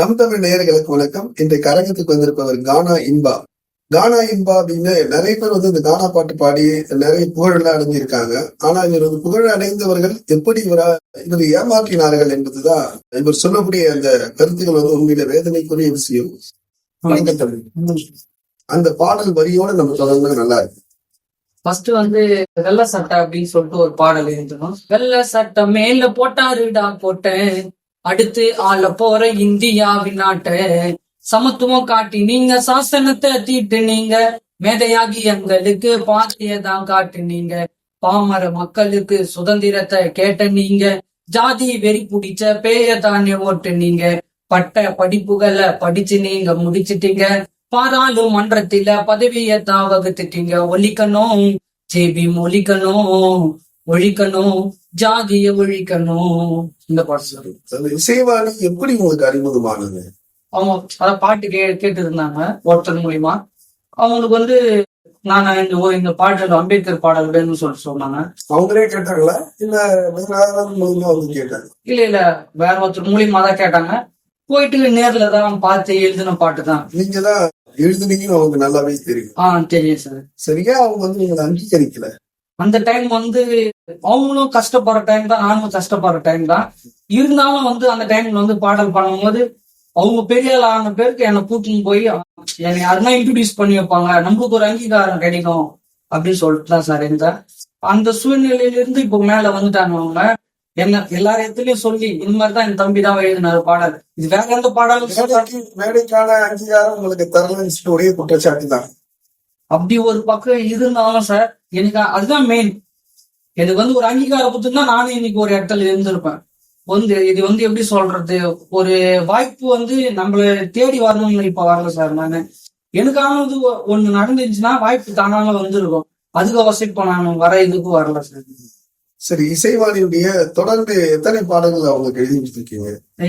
நம் தமிழ் நேயர்களுக்கு வணக்கம். இன்றைக்கு அரங்கத்துக்கு வந்திருப்பவர் கானா இன்பா. கானா இன்பா அப்படின்னு நிறைய பேர் வந்து இந்த கானா பாட்டு பாடி நிறைய புகழெல்லாம் அடைஞ்சிருக்காங்க. ஆனா இவர் வந்து புகழ் அடைந்தவர்கள் எப்படி இவரா இவர் ஏமாற்றினார்கள் என்பதுதான் இவர் சொல்லக்கூடிய அந்த கருத்துக்கள் வந்து உண்மையில வேதனைக்குரிய விஷயம். அந்த பாடல் வரியோட நம்ம தொடர்ந்து நல்லா இருக்கு. ஃபர்ஸ்ட் வந்து வெள்ளை சட்டை அப்படின்னு சொல்லிட்டு ஒரு பாடல் இருந்தோம் வெள்ளை சட்டை மேல போட்டாருடா போட்டேன். அடுத்து ஆள போற இந்தியாவின் நாட்டை சமத்துவம் காட்டி நீங்க சாசனத்தை தீட்டு நீங்க. மேதையாகி எங்களுக்கு பாத்தியதான் காட்டு நீங்க. பாமர மக்களுக்கு சுதந்திரத்தை கேட்ட நீங்க. ஜாதி வெறி பிடிச்ச பேய தானே ஓட்டு நீங்க. பட்ட படிப்புகளை படிச்சு நீங்க முடிச்சிட்டீங்க. பாராளுமன்றத்தில பதவியை தான் வகுத்துட்டீங்க. ஒழிக்கணும் ஜேபி ஒழிக்கணும் ஒழிக்கணும் ஜாதிய ஒழிக்கணும் இந்த பாட்டு இசைவாணி எப்படி உங்களுக்கு அறிமுகமானது? அவங்க அத பாட்டு கே கேட்டு இருந்தாங்க ஒருத்தர் மூலியமா. அவங்களுக்கு வந்து நான் இந்த ஓ- இந்த பாடல் அம்பேத்கர் பாடல் வேணும்னு சொல்லிட்டு சொன்னாங்க. அவங்களே கேட்டாங்களா? இல்ல கேட்டாங்க? இல்ல இல்ல வேற ஒருத்தர் மூலியமா தான் கேட்டாங்க. போயிட்டு நேர்ல தான் பார்த்து எழுதின பாட்டு தான். நீங்க தான் எழுதுனீங்கன்னு அவங்க நல்லாவே தெரியும். ஆ தெரியும் சார். சரியா? அவங்க வந்து உங்களை அங்கீகரிக்கல. அந்த டைம் வந்து அவங்களும் கஷ்டப்படுற டைம் தான் நானும் கஷ்டப்படுற டைம் தான். இருந்தாலும் வந்து அந்த டைம்ல வந்து பாடல் பண்ணும்போது அவங்க பெரிய ஆள் ஆன பேருக்கு என்னை கூட்டின்னு போய் என்னை யாருன்னா இன்ட்ரடியூஸ் பண்ணி வைப்பாங்க. நம்மளுக்கு ஒரு அங்கீகாரம் கிடைக்கும் அப்படின்னு சொல்லிட்டு தான் சார் இருந்தேன் அந்த சூழ்நிலையில இருந்து இப்போ மேல வந்துட்டாங்க அவங்க. என்ன எல்லா இடத்துலயும் சொல்லி இந்த மாதிரி தான் என் தம்பி தான் எழுதினாரு பாடல். இது வேற எந்த பாடலும் மேடைக்கான அங்கீகாரம் உங்களுக்கு தரலன்னு சொல்லி ஒரே குற்றச்சாட்டு தான். அப்படி ஒரு பக்கம் இருந்தாலும் சார் எனக்கு அதுதான் மெயின் எனக்கு வந்து ஒரு அங்கீகாரம் கொடுத்துருந்தா நானும் இன்னைக்கு ஒரு இடத்துல இருந்திருப்பேன். வந்து இது வந்து எப்படி சொல்றது? ஒரு வாய்ப்பு வந்து நம்மள தேடி வரணும்னு இப்ப வரல சார் நானு. எனக்கானது ஒ- ஒண்ணு நடந்துச்சுன்னா வாய்ப்பு தானால வந்திருக்கும். அதுக்கு அவசியம் இப்ப நான் வர இதுக்கு வரல சார். சரி இசைவாணியுடைய தொடர்ந்து எத்தனை பாடல்கள் அவங்களுக்கு எழுதி கொடுத்துருக்கீங்க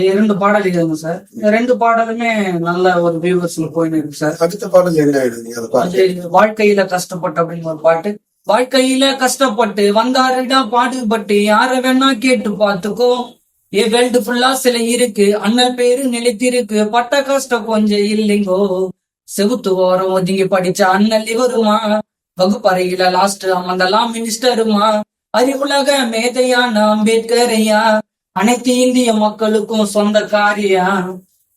இரண்டு பாடல் எழுதுங்க சார். ரெண்டு பாடலுமே நல்ல ஒரு வியூவர்ஸ்ல போயின்னு இருக்கு சார். அடுத்த பாடல் என்ன எழுதுங்க வாழ்க்கையில கஷ்டப்பட்டு அப்படின்னு ஒரு பாட்டு. வாழ்க்கையில கஷ்டப்பட்டு வந்தாருடா பாடுபட்டு யார வேணா கேட்டு பார்த்துக்கோ. ஏ வேல்டு ஃபுல்லா சில இருக்கு அண்ணல் பேரு நிலைத்திருக்கு. பட்ட கஷ்டம் கொஞ்சம் இல்லைங்கோ. செவுத்து ஓரம் ஒதுங்கி படிச்ச அண்ணல் இவருமா? வகுப்பறையில லாஸ்ட் அமர்ந்தெல்லாம் மினிஸ்டருமா அறிவுலக மேதையான அம்பேத்கரையா அனைத்து இந்திய மக்களுக்கும் சொந்த காரியா?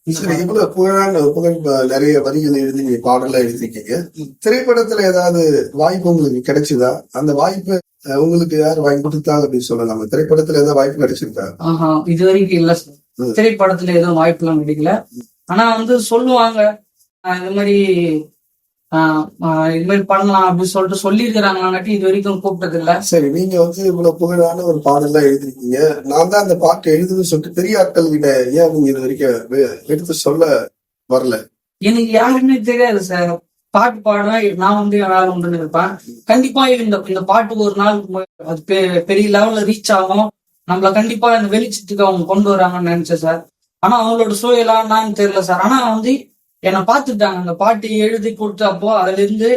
சரி இவ்வளவு புகழான புகழ் நிறைய வரிகள் எழுதி பாடலாம் எழுதிருக்கீங்க திரைப்படத்துல ஏதாவது வாய்ப்பு உங்களுக்கு கிடைச்சதா? அந்த வாய்ப்பு உங்களுக்கு யார் வாங்கி கொடுத்தாங்க அப்படின்னு சொல்லலாம்? திரைப்படத்துல ஏதாவது வாய்ப்பு கிடைச்சிருக்கா? ஆஹா இது வரைக்கும் இல்ல. திரைப்படத்துல எதுவும் வாய்ப்புலாம் கிடைக்கல. ஆனா வந்து சொல்லுவாங்க இந்த மாதிரி இது மாதிரி பண்ணலாம் அப்படின்னு சொல்லிட்டு சொல்லியிருக்கிறாங்களாட்டி இது வரைக்கும் கூப்பிட்டது இல்ல சரி நீங்க வந்து இவ்வளவு புகழான ஒரு பாடல்லாம் எழுதிருக்கீங்க நான் தான் அந்த பாட்டு எழுதுன்னு சொல்லிட்டு பெரிய ஆட்கள் கிட்ட ஏன் நீங்க இது வரைக்கும் எடுத்து சொல்ல வரல? எனக்கு யாருமே தெரியாது சார். பாட்டு பாடுவேன் நான் வந்து வேலை உண்டு இருப்பேன் கண்டிப்பா இந்த இந்த பாட்டு ஒரு நாள் அது பெரிய லெவல்ல ரீச் ஆகும். நம்மள கண்டிப்பா இந்த வெளிச்சத்துக்கு அவங்க கொண்டு வராங்கன்னு நினைச்சேன் சார். ஆனா அவங்களோட சூழலா என்னன்னு தெரியல சார். ஆனா வந்து என்னை பார்த்துட்டாங்க. அந்த பாட்டு எழுதி கொடுத்தப்போ அதுல இருந்து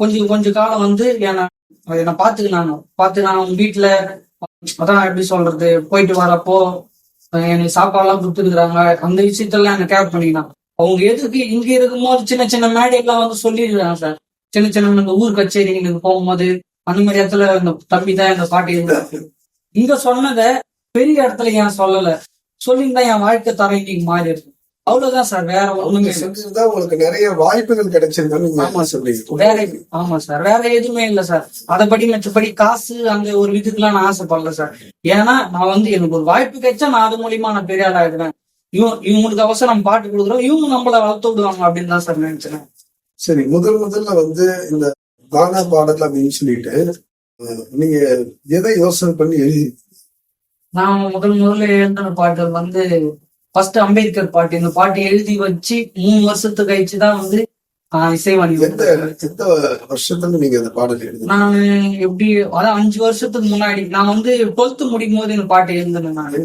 கொஞ்சம் கொஞ்ச காலம் வந்து என்னை என்னை பார்த்துக்கினாங்க. பார்த்து நான் அவங்க வீட்டுல அதான் எப்படி சொல்றது போயிட்டு வரப்போ எனக்கு சாப்பாடுலாம் கொடுத்துருக்குறாங்க. அந்த விஷயத்தெல்லாம் என்ன கேர் பண்ணிக்கினாங்க. அவங்க எதுக்கு இங்க இருக்கும்போது சின்ன சின்ன மேடையெல்லாம் வந்து சொல்லிடுறாங்க சார். சின்ன சின்ன இந்த ஊர் கச்சேரிகளுக்கு போகும்போது அந்த மாதிரி இடத்துல இந்த தம்பி தான் இந்த பாட்டு இருந்தாரு இங்க சொன்னதை பெரிய இடத்துல ஏன் சொல்லல? சொல்லியிருந்தா என் வாழ்க்கை தரம் இன்னைக்கு மாறி இருக்கு அவ்வளவுதான் சார் வேற ஒண்ணுமே உங்களுக்கு நிறைய வாய்ப்புகள் கிடைச்சிருக்கான்னு நீங்க ஆமா சொல்றீங்க வேற ஆமா சார். வேற எதுவுமே இல்ல சார். அதைப்படி மற்றபடி காசு அந்த ஒரு இதுக்கெல்லாம் நான் ஆசைப்படல சார். ஏன்னா நான் வந்து எனக்கு ஒரு வாய்ப்பு கிடைச்சா நான் அது மூலியமா நான் பெரிய ஆளா இருக்கிறேன் இவங்க இவங்களுக்கு அவசரம் பாட்டு கொடுக்குறோம். இவங்க நம்மள வளர்த்து விடுவாங்க அப்படின்னு தான் சார் நினைச்சேன். சரி முதல் முதல்ல வந்து இந்த கானா பாடல் அப்படின்னு சொல்லிட்டு நீங்க எதை யோசனை பண்ணி எழுதி நான் முதல் முதல்ல எழுதின பாட்டு வந்து ஃபர்ஸ்ட் அம்பேத்கர் பாட்டு. இந்த பாட்டு எழுதி வச்சு மூணு வருஷத்துக்கு கழிச்சு தான் வந்து இசைவாணி எந்த வருஷத்துல நீங்க அந்த பாடல் எழுதி நான் எப்படி அதான் அஞ்சு வருஷத்துக்கு முன்னாடி நான் வந்து டுவெல்த் முடிக்கும் போது இந்த பாட்டு எழுதினேன் நான்.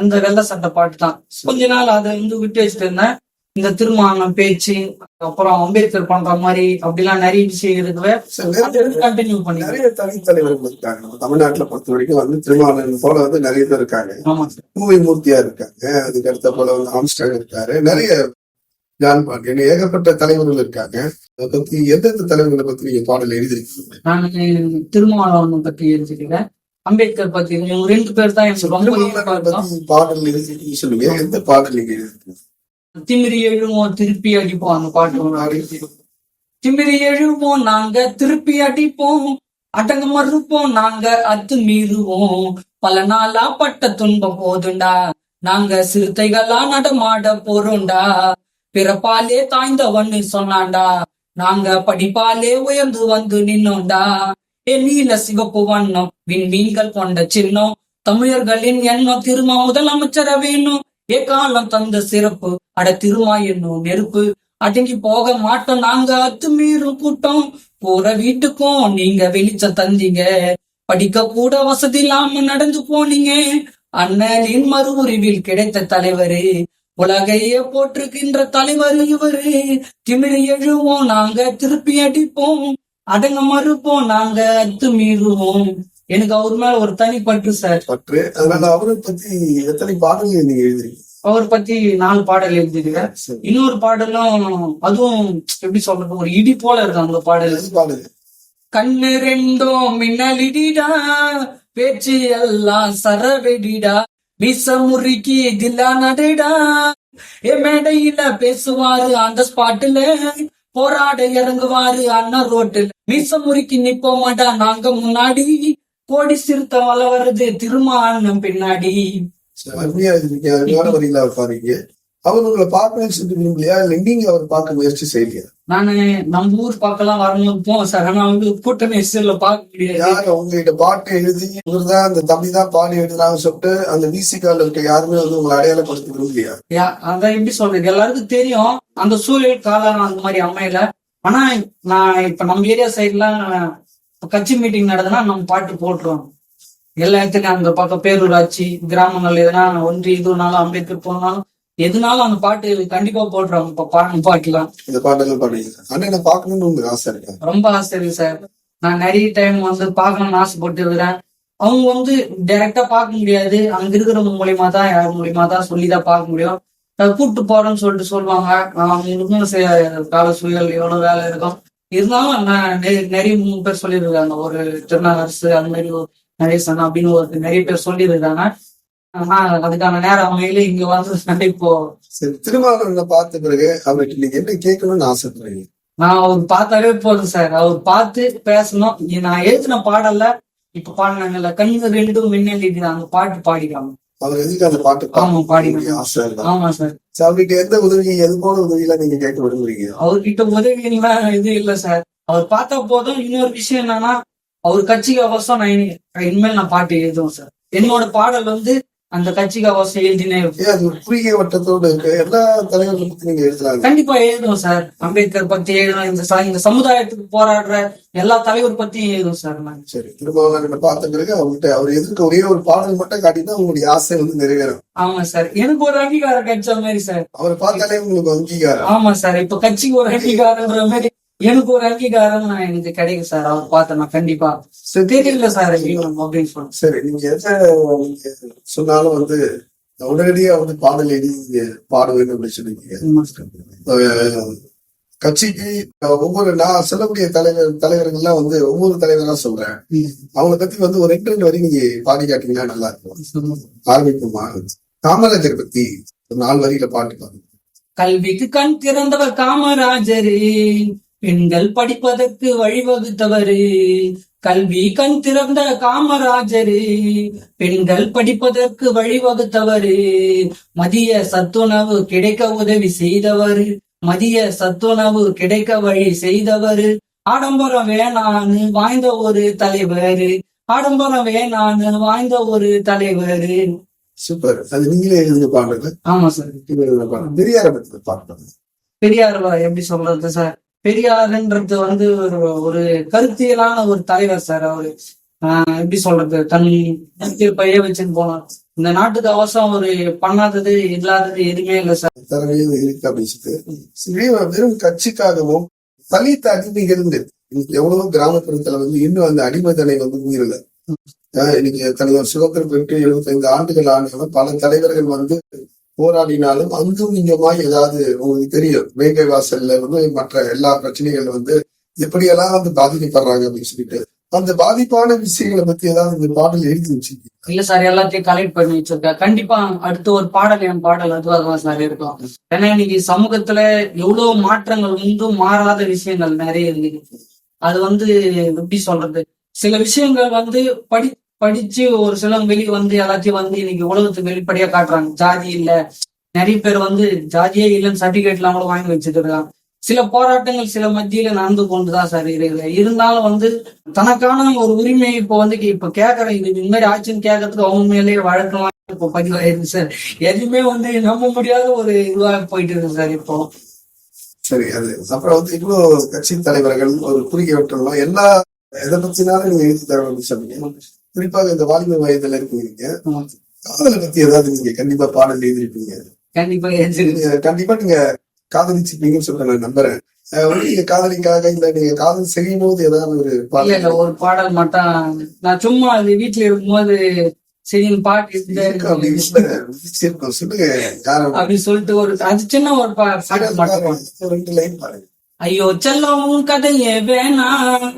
அந்த வெள்ளை சட்டை பாட்டு தான். கொஞ்ச நாள் அதை வந்து விட்டு வச்சுட்டு இருந்தேன். இந்த திருமானம் பேச்சு அப்புறம் அம்பேத்கர் பண்ற மாதிரி அப்படிலாம் நிறைய விஷயம் இருக்குவே கண்டினியூ பண்ணி நிறைய தனித்தலைவர்கள் இருக்காங்க. நம்ம தமிழ்நாட்டுல பொறுத்த வரைக்கும் வந்து திருமாவளவன் போல வந்து நிறைய பேர் இருக்காங்க. ஆமா சார் பூவை மூர்த்தியா இருக்காங்க. அதுக்கு அடுத்த போல வந்து ஆம்ஸ்டாங் இருக்காரு. நிறைய ஜான் பாண்டியன் ஏகப்பட்ட தலைவர்கள் இருக்காங்க. அதை பத்தி எந்தெந்த தலைவர்களை பத்தி நீங்க பாடல் எழுதிருக்கீங்க? நான் திருமாவளவன் பத்தி எழுதிக்கிறேன் அம்பேத்கர் பத்தி ரெண்டு பேர் தான் பாடல் எழுதிருக்கீங்க சொல்லுங்க. எந்த பாடல் நீங்க எழுதிருக்கீங்க? திமிரி எழுவோம் திருப்பி அடிப்போம் அந்த பாட்டு திமிரி எழுவோம் நாங்க திருப்பி அடிப்போம் அடங்க மறுப்போம் நாங்க அத்து மீறுவோம். பல நாளா பட்ட துன்பம் போதுண்டா நாங்க சிறுத்தைகளா நடமாட போறோம்டா பிறப்பாலே தாய்ந்தவன்னு சொன்னான்டா நாங்க படிப்பாலே உயர்ந்து வந்து நின்னோண்டா. ஏ நீல சிவப்பு வண்ணம் விண்மீன்கள் கொண்ட சின்னம் தமிழர்களின் எண்ணம் திரும்ப முதலமைச்சர வேணும். ஏக்காலம் தந்த சிறப்பு. அட திருமா என்னும் நெருப்பு. அடங்கி போக மாட்டோம். நாங்க அத்துமீறும் கூட்டம். போற வீட்டுக்கும் நீங்க வெளிச்சம் தந்தீங்க. படிக்க கூட வசதி இல்லாம நடந்து போனீங்க. அண்ணனின் மறு உரிவில் கிடைத்த தலைவரு. உலகையே போட்டிருக்கின்ற தலைவர் இவரு. திமிரி எழுவோம். நாங்க திருப்பி அடிப்போம். அடங்க மறுப்போம். நாங்க அத்துமீறுவோம். எனக்கு அவர் மேல ஒரு தனிப்பற்று சார் பற்று. அதனால அவரை பத்தி எத்தனை பாடல்கள் நீங்க எழுதிருக்கீங்க அவர் பத்தி நாலு பாடல் எழுதிருக்கேன். இன்னொரு பாடலும் அதுவும் எப்படி சொல்றது ஒரு இடி போல இருக்கு அந்த பாடல். பாடல்? கண்ணு ரெண்டும் மின்னலிடிடா பேச்சு எல்லாம் சரவெடிடா. மீச முறுக்கி தில்லா நடடா. ஏ மேடையில பேசுவாரு அந்த ஸ்பாட்டுல. போராட இறங்குவாரு அண்ணன் ரோட்டுல. மீச முறுக்கி நிப்போமாடா நாங்க முன்னாடி. கோடி சிறுத்த வள வருது திருமானம் பின்னாடி வரிகளா பாருங்க அவர் உங்களை பார்க்கணும்னு சொல்லிட்டு இல்லையா இல்ல நீங்க அவர் பார்க்க முயற்சி செய்யலையா? நானு நம்ம ஊர் பக்கம்லாம் வரும்போது போவோம் சார். ஆனா வந்து கூட்ட நெரிசல்ல பார்க்க முடியாது. யார் உங்ககிட்ட பாட்டு எழுதி இவர்தான் அந்த தம்பி தான் பாடி எழுதுனாங்க சொல்லிட்டு அந்த விசிகால இருக்க யாருமே வந்து உங்களை அடையாளப்படுத்த இல்லையா யா- அதான் எப்படி சொல்றது? எல்லாருக்கும் தெரியும் அந்த சூழல் காலம் அந்த மாதிரி அமையல. ஆனா நான் இப்ப நம்ம ஏரியா சைட்லாம் கட்சி மீட்டிங் நடந்ததுன்னா நம்ம பாட்டு போட்டுருவோம். எல்லா இடத்துக்கும் அந்த பக்கம் பேரூராட்சி கிராமங்கள் எதுனா ஒன்றி இதுனாலும் அம்பேத்கர் போனாலும் எதுனாலும் அந்த பாட்டு கண்டிப்பா போட்டுருவாங்க. இப்ப பாட்டு பாட்டுலாம். இந்த பாட்டெல்லாம் பாடுவீங்க? உங்களுக்கு ஆசை இருக்கா. ரொம்ப ஆசை இருக்கு சார். நான் நிறைய டைம் வந்து பார்க்கணும்னு ஆசைப்பட்டு இருக்கிறேன் அவங்க வந்து டைரக்டா பார்க்க முடியாது. அங்க இருக்கிறவங்க மூலியமா தான் யார் மூலியமா தான் சொல்லிதான் பார்க்க முடியும். கூப்பிட்டு போறேன்னு சொல்லிட்டு சொல்லுவாங்க. அவங்களுக்கும் கால சூழல் எவ்வளவு வேலை இருக்கும். இருந்தாலும் நான் நிறைய மூணு பேர் சொல்லியிருக்காங்க. ஒரு திருநாகரசு அந்த மாதிரி ஒரு நரேசன் அப்படின்னு ஒரு நிறைய பேர் சொல்லியிருக்காங்க. ஆனா அதுக்கான நேரம் அமையில. இங்க வந்து இப்போ திருமாவளவனை பார்த்த பிறகு அவர்கிட்ட நீங்க என்ன கேட்கணும்னு ஆசைப்படுறீங்க? நான் அவர் பார்த்தாலே போதும் சார். அவர் பார்த்து பேசணும். நான் எழுதின பாடல்ல இப்ப பாடினாங்கல்ல கண்ணு ரெண்டும் மின்னல் அந்த பாட்டு பாடிக்காம அவர் எதுக்கு அந்த பாட்டு பாடிக்கணும். ஆசை ஆமா சார். சரி, அவர்கிட்ட எந்த உதவி எது போல உதவி எல்லாம் நீங்க கேட்க விரும்புறீங்க? அவர்கிட்ட உதவிலாம் இது இல்ல சார். அவர் பார்த்தா போதும். இன்னொரு விஷயம் என்னன்னா அவர் கட்சிக்கு அவசரம். நான் இனி- இனிமேல் நான் பாட்டு எழுதுவேன் சார். என்னோட பாடல் வந்து அந்த கட்சிக்கு அவசரம் எழுதினே இருக்கும். ஏன் அது ஒரு குறுகிய வட்டத்தோட இருக்கு. எல்லா தலைவர்களை பத்தி நீங்க எழுதலாம். கண்டிப்பா எழுதுவோம் சார். அம்பேத்கர் பத்தி எழுதுவோம். இந்த இந்த சமுதாயத்துக்கு போராடுற எல்லா தலைவர் பத்தியும் எழுதுவோம் சார் நான் சரி திருமாவளவனை பார்த்த பிறகு அவர்கிட்ட அவர் எதிர்க்க ஒரே ஒரு பாடல் மட்டும் காட்டினா உங்களுடைய ஆசை வந்து நிறைவேறும். ஆமா சார். எனக்கு ஒரு அங்கீகாரம் கிடைச்ச மாதிரி சார். அவரை பார்த்தாலே உங்களுக்கு அங்கீகாரம். ஆமா சார். இப்ப கட்சிக்கு ஒரு அங்கீகாரம்ன்ற மாதிரி எனக்கு ஒரு அங்கீகாரம் எனக்கு கிடைக்கும் சார். அவர் பார்த்தேன் நான் கண்டிப்பா. தெரியல சார். அப்படின்னு சொல்லுங்க சரி நீங்க எதை சொன்னாலும் வந்து உடனடியா வந்து பாடல் எழுதி நீங்க பாட வேண்டும் அப்படின்னு. அஹ் கட்சிக்கு ஒவ்வொரு நான் சொல்லக்கூடிய தலைவர் தலைவர்கள்லாம் வந்து ஒவ்வொரு தலைவரா சொல்றேன். ம். அவங்கள பத்தி வந்து ஒரு ரெண்டு ரெண்டு வரி நீங்க பாடி காட்டீங்கன்னா நல்லா இருக்கும். ஆரம்பிக்குமா காமராஜர் பத்தி ஒரு நாலு வரியில பாட்டு பாருங்க கல்விக்கு கண் திறந்தவர் காமராஜரு. பெண்கள் படிப்பதற்கு வழிவகுத்தவரு. கல்வி கண் திறந்த காமராஜரு. பெண்கள் படிப்பதற்கு வழிவகுத்தவரு. மதிய சத்துணவு கிடைக்க உதவி செய்தவர். மதிய சத்துணவு கிடைக்க வழி செய்தவர். ஆடம்பரம் வேணான்னு வாய்ந்த ஒரு தலைவர். ஆடம்பரம் வேணான்னு வாய்ந்த ஒரு தலைவர். சூப்பர். அது நீங்களே எழுதிய பாடல் ஆமா சார். பெரியார பத்தி பாட்டு பெரியார் எப்படி சொல்றது சார்? பெரியாருன்றது வந்து ஒரு ஒரு கருத்தியலான ஒரு தலைவர் சார் அவரு. ஆஹ் எப்படி சொல்றது? தன் பைய வச்சுன்னு போனார். இந்த நாட்டுக்கு அவசரம் ஒரு பண்ணாதது இல்லாதது எதுவுமே இல்லை சார். திறமையும் இருக்கு அப்படின்னு சொல்லிட்டு வெறும் கட்சிக்காகவும் தலித் அடிமை இருந்து எவ்வளவோ கிராமப்புறத்துல வந்து இன்னும் அந்த அடிமைத்தனை வந்து உயிரில இன்னைக்கு தலைவர் சுதந்திரம் பெற்று எழுபத்தைந்து ஆண்டுகள் ஆனாலும் பல தலைவர்கள் வந்து போராடினாலும் அங்கும் இங்குமாய் ஏதாவது உங்களுக்கு தெரியும். வேங்கை வாசல்ல வந்து மற்ற எல்லா பிரச்சனைகள் வந்து எப்படியெல்லாம் வந்து பாதிக்கப்படுறாங்க அப்படின்னு சொல்லிட்டு. அந்த பாதிப்பான விஷயங்களை பத்தி ஏதாவது இந்த பாடல் எழுதி வச்சிருக்கீங்க இல்ல சார் எல்லாத்தையும் கலெக்ட் பண்ணி வச்சிருக்கேன். கண்டிப்பா அடுத்த ஒரு பாடல் என் பாடல் அதுவாக சார் இருக்கும். ஏன்னா இன்னைக்கு சமூகத்துல எவ்வளவு மாற்றங்கள் உண்டும் மாறாத விஷயங்கள் நிறைய இருக்கு அது வந்து எப்படி சொல்றது? சில விஷயங்கள் வந்து படி படிச்சு ஒரு சில வெளியே வந்து எல்லாத்தையும் வந்து இன்னைக்கு உலகத்துக்கு வெளிப்படையா காட்டுறாங்க. ஜாதி இல்ல. நிறைய பேர் வந்து ஜாதியே இல்லைன்னு சர்டிபிகேட் எல்லாம் கூட வாங்கி வச்சுட்டு இருக்காங்க. சில போராட்டங்கள் சில மத்தியில நடந்து கொண்டுதான் சார் இருக்கு இருந்தாலும் வந்து தனக்கான ஒரு உரிமை இப்ப வந்து இப்ப கேக்குற இது இந்த மாதிரி ஆட்சின்னு கேட்கறதுக்கு அவங்க மேலேயே வழக்கமா இப்போ பதிவாயிருக்கு சார். எதுவுமே வந்து நம்ப முடியாத ஒரு இதுவா போயிட்டு இருக்கு சார் இப்போ. சரி அது அப்புறம் வந்து இவ்வளவு கட்சியின் தலைவர்கள் ஒரு குறுகிய வட்டம்லாம் எல்லா எதை பத்தினாலும் நீங்க எழுதி தரணும்னு சொன்னீங்க. குறிப்பாக இந்த வாலிப வயதுல இருக்கீங்க காதலை பத்தி ஏதாவது நீங்க கண்டிப்பா பாடல் எழுதிருப்பீங்க. கண்டிப்பா கண்டிப்பா நீங்க காதலிச்சிருப்பீங்கன்னு சொல்ல நான் நம்புறேன். நீங்க காதலிக்காக இல்ல நீங்க காதல் செய்யும் போது ஏதாவது ஒரு பாடல்? ஒரு பாடல் மட்டும் நான் சும்மா அது வீட்டுல இருக்கும்போது சரி பாட்டு. சொல்லுங்க. யாரும் அப்படி சொல்லிட்டு ஒரு அது சின்ன ஒரு பா- பாட்டு மட்டும். ரெண்டு லைன் பாருங்க ஐயோ செல்லம் உன் கதையே வேணாம்.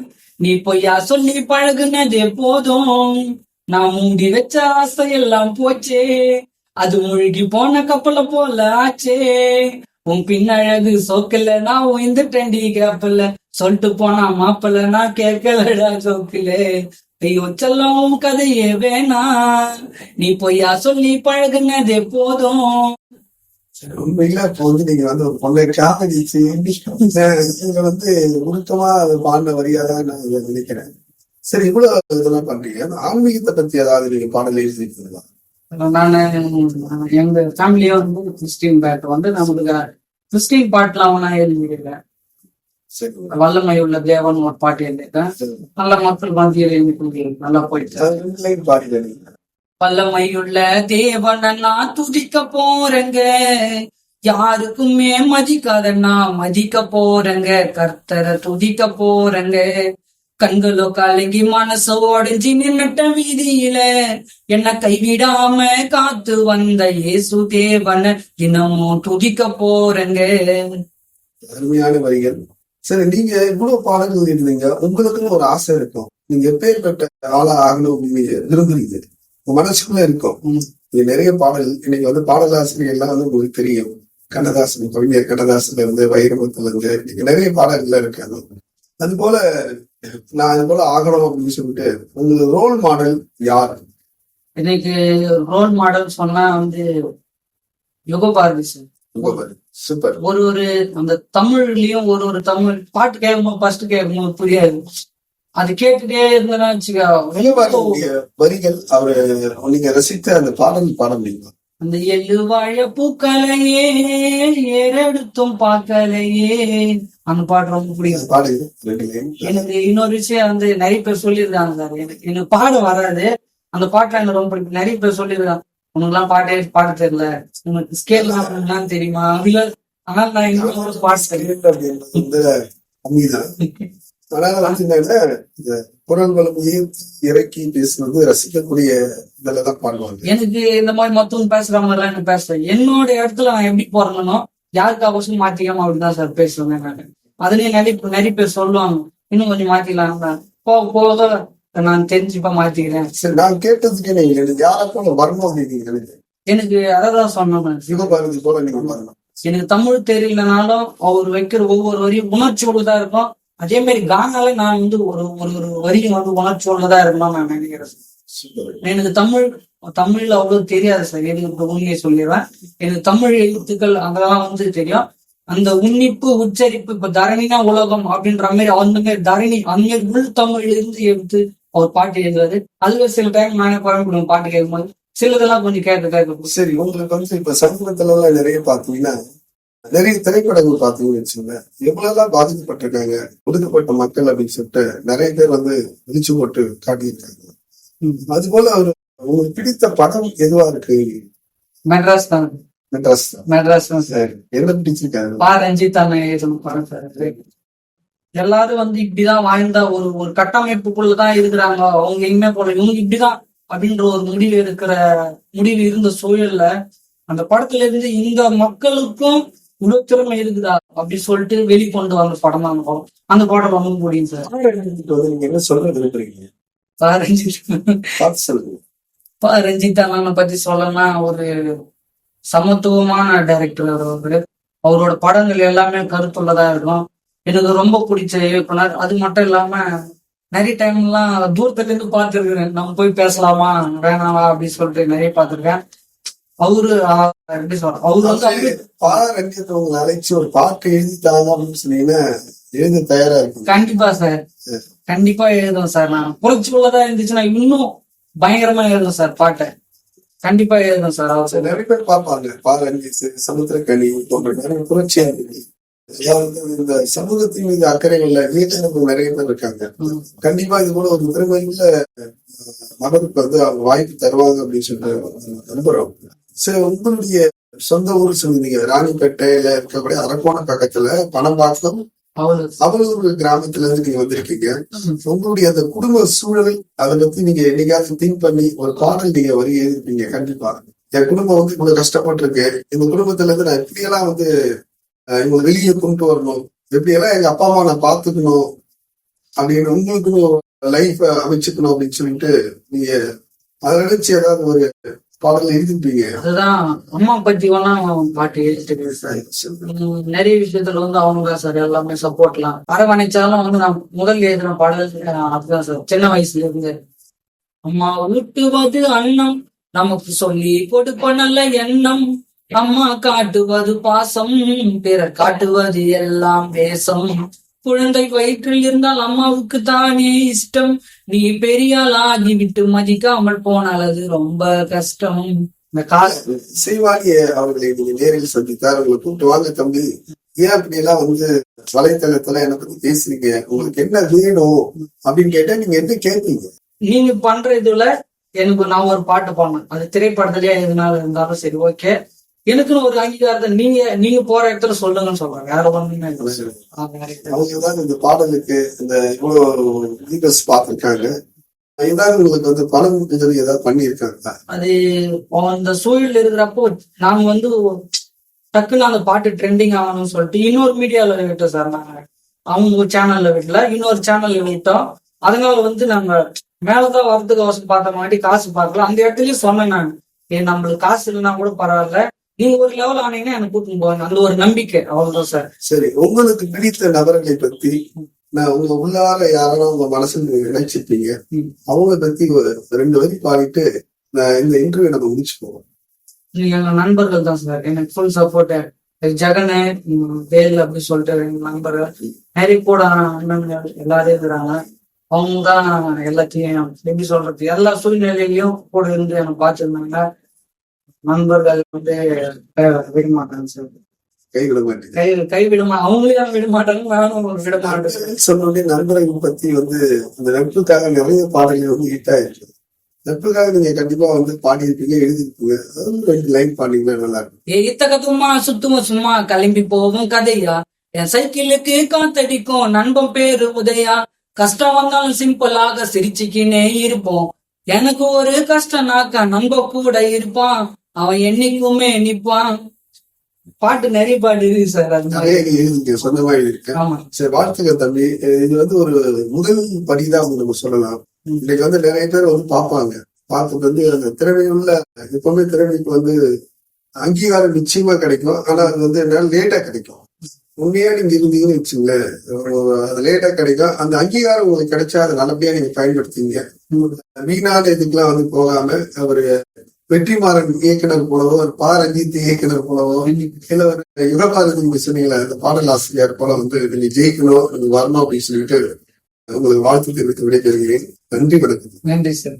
நீ பொய்யா சொல்லி பழகுனதே போதும். நான் மூடி வச்ச ஆசை எல்லாம் போச்சே. அது மூழ்கி போன கப்பல போல ஆச்சே. உன் பின்னழகு சோக்கல நான் உயிர்ந்துட்டேன்டி கேப்பல சொல்லிட்டு போனா மாப்பிள்ள நான் கேட்கலடா சோக்கில. ஐயோ செல்லம் கதையே வேணா நீ பொய்யா சொல்லி பழகுனதே போதும். உண்மையில இப்போ வந்து நீங்க வந்து ஒரு பொண்ணை காதலிச்சு நீங்க வந்து உருக்கமா பாடின நான் இதை நினைக்கிறேன். சரி இவ்வளவு இதெல்லாம் பண்றீங்க. ஆன்மீகத்தை பத்தி ஏதாவது நீங்க பாடல் எழுதிருக்கீங்களா நானு எங்க ஃபேமிலியே வந்து கிறிஸ்டின் பேட் வந்து நம்மளுக்கு கிறிஸ்டின் பாட்டுலாம் நான் எழுதியிருக்கேன். சரி. வல்லமை உள்ள தேவன் ஒரு பாட்டு எழுதியிருக்கேன். நல்ல மக்கள் மத்தியில் எழுதி நல்லா போயிட்டு அது வல்லமையுள்ள தேவனை நான் துதிக்க போறேங்க. யாருக்குமே மதிக்காத நான் மதிக்க போறேங்க. கர்த்தரை துதிக்க போறேங்க. கண்களோ கலங்கி மனசோ உடைஞ்சு நின்னுட்ட வீதியில என்ன கைவிடாம காத்து வந்த இயேசு தேவனை தினமும் துதிக்க போறேங்க. அருமையான வரிகள். சரி நீங்க இவ்வளவு பாடல்கள் எழுதுங்க உங்களுக்குன்னு ஒரு ஆசை இருக்கும். நீங்க எப்பேற்பட்ட ஆளா ஆகணும் விரும்புறீங்க? மனசுக்குள்ள இருக்கும். ம். நீங்க நிறைய பாடல். இன்னைக்கு வந்து பாடலாசிரியர் எல்லாம் வந்து உங்களுக்கு தெரியும். கண்ணதாசன் கவிஞர் கண்ணதாசன்ல இருந்து வைரமுத்துல இருந்து இன்னைக்கு நிறைய பாடல்கள் இருக்காங்க அது. போல நான் இது போல ஆகணும் அப்படின்னு சொல்லிட்டு உங்களுக்கு ரோல் மாடல் யார்? இன்னைக்கு ரோல் மாடல் சொன்னா வந்து யுகபாரதி சார் சூப்பர். ஒரு ஒரு அந்த தமிழ்லயும் ஒரு ஒரு தமிழ் பாட்டு கேட்கும்போது ஃபர்ஸ்ட் கேட்கும்போது புரியாது. அது கேட்டுட்டே இருந்தேன்னா வச்சுக்க. வரிகள் அவரு நீங்க ரசித்த அந்த பாடல் பாட முடியுமா அந்த எள்ளு வாழ பூக்களையே ஏறெடுத்தும் பார்க்கலையே அந்த பாட்டு ரொம்ப பிடிக்கும். லைன் எனக்கு இன்னொரு விஷயம் வந்து நிறைய பேர் சொல்லியிருக்காங்க சார். எனக்கு எனக்கு பாட வராது. அந்த பாட்டுல எனக்கு ரொம்ப பிடிக்கும். நிறைய பேர் சொல்லியிருக்காங்க. உனக்கு எல்லாம் பாட்டே பாட தெரியல. உனக்கு ஸ்கேல் எல்லாம் தெரியுமா? அதுல ஆனால் நான் இன்னும் பாட்டு கம்மிதான் அதனால இந்த குரல் வளமையை இறக்கி பேசுறது ரசிக்கக்கூடிய இதுலதான் பாடுவாங்க. எனக்கு இந்த மாதிரி மத்தவங்க பேசுற மாதிரி எல்லாம் எனக்கு பேசுறேன் என்னோட இடத்துல நான் எப்படி போறேனோ யாருக்கு அவசியம் மாத்திக்காம அப்படிதான் சார் பேசுவேன் நான். அதுலயும் நிறைய நிறைய பேர் சொல்லுவாங்க இன்னும் கொஞ்சம் மாத்திக்கலாம் போக போக நான் தெரிஞ்சுப்பா மாத்திக்கிறேன். சரி நான் கேட்டதுக்கு நீங்க எனக்கு யாருக்கும் வரணும் அப்படின்னு எனக்கு அதான் சொன்னேன் சிவபாரதி போல நீங்க வரணும். எனக்கு தமிழ் தெரியலனாலும் அவர் வைக்கிற ஒவ்வொரு வரியும் உணர்ச்சியோடு தான் இருக்கும். அதே மாதிரி கானால நான் வந்து ஒரு ஒரு ஒரு வரியும் வந்து உணர்ச்சியோடு தான் இருக்கணும்னு நான் நினைக்கிறேன். எனக்கு தமிழ் தமிழ்ல அவ்வளவு தெரியாது சார். எனக்கு இப்ப உண்மையை சொல்லிடுவேன் எனக்கு தமிழ் எழுத்துக்கள் அதெல்லாம் வந்து தெரியும். அந்த உன்னிப்பு உச்சரிப்பு இப்ப தரணினா உலகம் அப்படின்ற மாதிரி அந்த மாதிரி தரணி அந்த உள் தமிழ் இருந்து எடுத்து அவர் பாட்டு எழுதுவாரு அதுல சில டைம் நானே குழம்பிடுவேன் பாட்டு கேட்கும்போது. சிலதெல்லாம் கொஞ்சம் கேட்க கேட்க சரி உங்களுக்கு வந்து இப்ப சமூகத்துல எல்லாம் நிறைய பாத்தீங்கன்னா நிறைய திரைப்படங்கள் பாத்தீங்கன்னு வச்சுக்கோங்களேன். எவ்வளவுதான் பாதிக்கப்பட்டிருக்காங்க ஒதுக்கப்பட்ட மக்கள் அப்படின்னு சொல்லிட்டு நிறைய பேர் வந்து விழிச்சு போட்டு காட்டியிருக்காங்க. அது போல ஒரு உங்களுக்கு பிடித்த படம் எதுவா இருக்கு? மெட்ராஸ் தான். மெட்ராஸ் மெட்ராஸ் தான். சார். என்ன பிடிச்சிருக்காங்க? பா ரஞ்சித் அண்ணன் படம் சார் எல்லாரும் வந்து இப்படிதான் வாழ்ந்த ஒரு ஒரு கட்டமைப்புக்குள்ளதான் இருக்கிறாங்க. அவங்க எங்கேயுமே போல இவங்க இப்படிதான் அப்படின்ற ஒரு முடிவு இருக்கிற முடிவு இருந்த சூழல்ல அந்த படத்துல இருந்து இந்த மக்களுக்கும் இவ்வளவு திறமை இருக்குதா? அப்படி சொல்லிட்டு வெளிக்கொண்டு வந்த படம் தான் அந்த படம். அந்த படம் ரொம்ப முடியும் சார். நீங்க என்ன பா ரஞ்சித். அண்ணனை பத்தி சொல்லணும்னா ஒரு சமத்துவமான டைரக்டர் அவரு அவரோட படங்கள் எல்லாமே கருத்துள்ளதா இருக்கும். எனக்கு ரொம்ப பிடிச்ச இயக்குனர். அது மட்டும் இல்லாம நிறைய டைம் எல்லாம் தூரத்துல இருந்து பார்த்துருக்கிறேன். நம்ம போய் பேசலாமா? வேணாமா? அப்படின்னு சொல்லிட்டு நிறைய பார்த்திருக்கேன். அவரு எப்படி சொல்ற அவரு வந்து அப்படியே பா ரஞ்சித் உங்களை அழைச்சு ஒரு பாட்டு எழுதி தாங்க அப்படின்னு சொன்னீங்கன்னா எழுத தயாரா இருக்கு கண்டிப்பா சார். கண்டிப்பா எழுதும் சார். நான் புரட்சி உள்ளதா இருந்துச்சுன்னா இன்னும் பயங்கரமா எழுதும் சார் பாட்டை. கண்டிப்பா எழுதும் சார் அவர். நிறைய பேர் பார்ப்பாங்க. பா ரஞ்சித் சமுத்திரக்கனி போன்ற நிறைய புரட்சியாளர்கள். அதாவது இந்த சமூகத்தின் மீது அக்கறை உள்ள நிறைய பேர் இருக்காங்க. கண்டிப்பா இது கூட ஒரு திறமையுள்ள நபருக்கு வந்து அவங்க வாய்ப்பு தருவாங்க அப்படின்னு சொல்லிட்டு நம்புறோம். சரி உங்களுடைய சொந்த ஊர் சொன்னீங்க ராணிப்பேட்டையில இருக்கக்கூடிய அரக்கோண பக்கத்துல பணம்பாக்கம் அவலூர் கிராமத்துல இருந்து நீங்க வந்திருக்கீங்க. உங்களுடைய அந்த குடும்ப சூழல் அதை பத்தி நீங்க என்னைக்காவது திங்க் பண்ணி ஒரு பாடல் நீங்க வரி எழுதிருப்பீங்க கண்டிப்பா. என் குடும்பம் வந்து இவ்வளவு கஷ்டப்பட்டிருக்கு. இந்த குடும்பத்துல இருந்து நான் இப்படியெல்லாம் வந்து இவங்களை வெளியே கொண்டு வரணும்? எப்படியெல்லாம் எங்க அப்பா அம்மா நான் பாத்துக்கணும் அப்படின்னு உங்களுக்கு லைஃப் அமைச்சுக்கணும் அப்படின்னு சொல்லிட்டு நீங்க அதை நினைச்சு ஏதாவது ஒரு பாடல் எழுதிருப்பீங்க அதுதான் அம்மா பத்தி வேணா பாட்டு எழுதிட்டு சார் நிறைய விஷயத்துல வந்து அவங்க சார் எல்லாமே சப்போர்ட்லாம் அரவணைச்சாலும் வந்து நான் முதல் எழுதின பாடல் அதுதான் சார். சின்ன வயசுல இருந்து அம்மா ஊட்டுவது அன்னம் நமக்கு சொல்லி கொடுப்ப நல்ல எண்ணம். அம்மா காட்டுவது பாசம் பிறர் காட்டுவது எல்லாம் வேஷம். குழந்தை வயிற்றில் இருந்தால் அம்மாவுக்கு தானே இஷ்டம். நீ பெரியாள் ஆகிவிட்டு மதிக்காமல் போனால் அது ரொம்ப கஷ்டம். இந்த காசு. சீவானிய அவர்களை நீங்க நேரில் சந்தித்தார் உங்களை கூப்பிட்டு வாங்க தம்பி. ஏன் அப்படி எல்லாம் வந்து வலைத்தளத்துல என்ன பத்தி பேசுறீங்க. உங்களுக்கு என்ன வேணும் அப்படின்னு கேட்டா நீங்க என்ன கேட்பீங்க? நீங்க பண்ற இதுல எனக்கு நான் ஒரு பாட்டு பாடணும். அது திரைப்படத்திலேயே எதுனால இருந்தாலும் சரி ஓகே எனக்குன்னு ஒரு அங்கீகாரத்தை நீங்க நீங்க போற இடத்துல சொல்லுங்கன்னு சொல்றேன் வேற ஒண்ணுமே இந்த பாடலுக்கு இந்த இவ்வளவு வீடியோஸ் பார்த்திருக்காங்க. உங்களுக்கு வந்து பணம் உதவி ஏதாவது பண்ணியிருக்காங்களா? அது அந்த சூழல் இருக்கிறப்போ நாங்க வந்து டக்குன்னு அந்த பாட்டு ட்ரெண்டிங் ஆகணும்னு சொல்லிட்டு இன்னொரு மீடியால விட்டோம் சார் நாங்க. அவங்க சேனல்ல விடல. இன்னொரு சேனல்ல விட்டோம். அதனால வந்து நாங்க மேலதான் வரதுக்கு அவசரம் பார்த்த மாதிரி காசு பார்க்கல. அந்த இடத்துலயும் சொன்னேன் நான். ஏன் நம்மளுக்கு காசு இல்லைன்னா கூட பரவாயில்ல. நீங்க ஒரு லெவல் ஆனீங்கன்னா எனக்கு கூட்டின்னு போவாங்க. அந்த ஒரு நம்பிக்கை. அவ்வளவுதான் சார். சரி உங்களுக்கு பிடித்த நபர்களை பத்தி நான் உங்க உள்ளார யாரும் உங்க மனசுல நீங்க நினைச்சிருப்பீங்க. ம். அவங்கள பத்தி ஒரு ரெண்டு வரி பாடிட்டு நான் இந்த இன்டர்வியூ நம்ம முடிச்சு போவோம் எங்க நண்பர்கள் தான் சார். எனக்கு ஃபுல் சப்போர்ட் ஜெகனு வேல் அப்படின்னு சொல்லிட்டு எங்க நண்பர் நிறைய கூட அண்ணன்கள் எல்லாரும் இருக்கிறாங்க. அவங்க தான் எல்லாத்தையும் எப்படி சொல்றது எல்லா சூழ்நிலையிலையும் கூட இருந்து எனக்கு பார்த்துருந்தாங்க. நண்பர்கள் வந்து விட மாட்டாங்க சார். கைவிட மாட்டேங்க. கை கை விட மா அவங்களையும் விட மாட்டாங்க நானும் விட மாட்டேன் சொன்னோடனே நண்பர்கள் பத்தி வந்து அந்த நட்புக்காக நிறைய பாடல்கள் வந்து ஹிட் ஆயிருக்கு. நட்புக்காக நீங்க கண்டிப்பா வந்து பாடியிருப்பீங்க எழுதிருப்பீங்க ரெண்டு லைன் பாடிங்கன்னா நல்லா இருக்கும் இத்தகத்துமா சுத்துமா சும்மா கிளம்பி போகும் கதையா? என் சைக்கிளுக்கு காத்தடிக்கும் நண்பன் பேரு உதயா? கஷ்டம் வந்தாலும் சிம்பிளாக சிரிச்சுக்கினே இருப்போம். எனக்கு ஒரு கஷ்டம்னாக்கா நண்ப கூட இருப்பான். அவன் என்னைக்குமே நிப்பான். பாட்டு நிறைய பாட்டு இருக்கு சார் நிறைய சொந்தமா சரி வாழ்த்துக்கள் தம்பி. இது வந்து ஒரு முதல் படிதான் நம்ம சொல்லலாம். இன்னைக்கு வந்து நிறைய பேர் வந்து பார்ப்பாங்க. பார்த்துட்டு வந்து அந்த திறமையுள்ள எப்பவுமே திறமைக்கு வந்து அங்கீகாரம் நிச்சயமா கிடைக்கும். ஆனா அது வந்து என்னால லேட்டா கிடைக்கும். உண்மையா நீங்க இருந்தீங்கன்னு வச்சுங்களேன். அது லேட்டா கிடைக்கும். அந்த அங்கீகாரம் உங்களுக்கு கிடைச்சா அதை நல்லபடியா நீங்க பயன்படுத்திங்க வீணான இதுக்கெல்லாம் வந்து போகாம ஒரு வெற்றிமாறன் இயக்குனர் போலவோ ஒரு பா ரஞ்சித் இயக்குனர் போலவோ இல்ல ஒரு யுகபாரதி நீங்க அந்த பாடல் ஆசிரியர் போல வந்து நீங்க ஜெயிக்கணும் நீங்க வரணும் அப்படின்னு சொல்லிட்டு உங்களுக்கு வாழ்த்து தெரிவித்து விடைபெறுகிறேன். நன்றி வணக்கம். நன்றி சார்.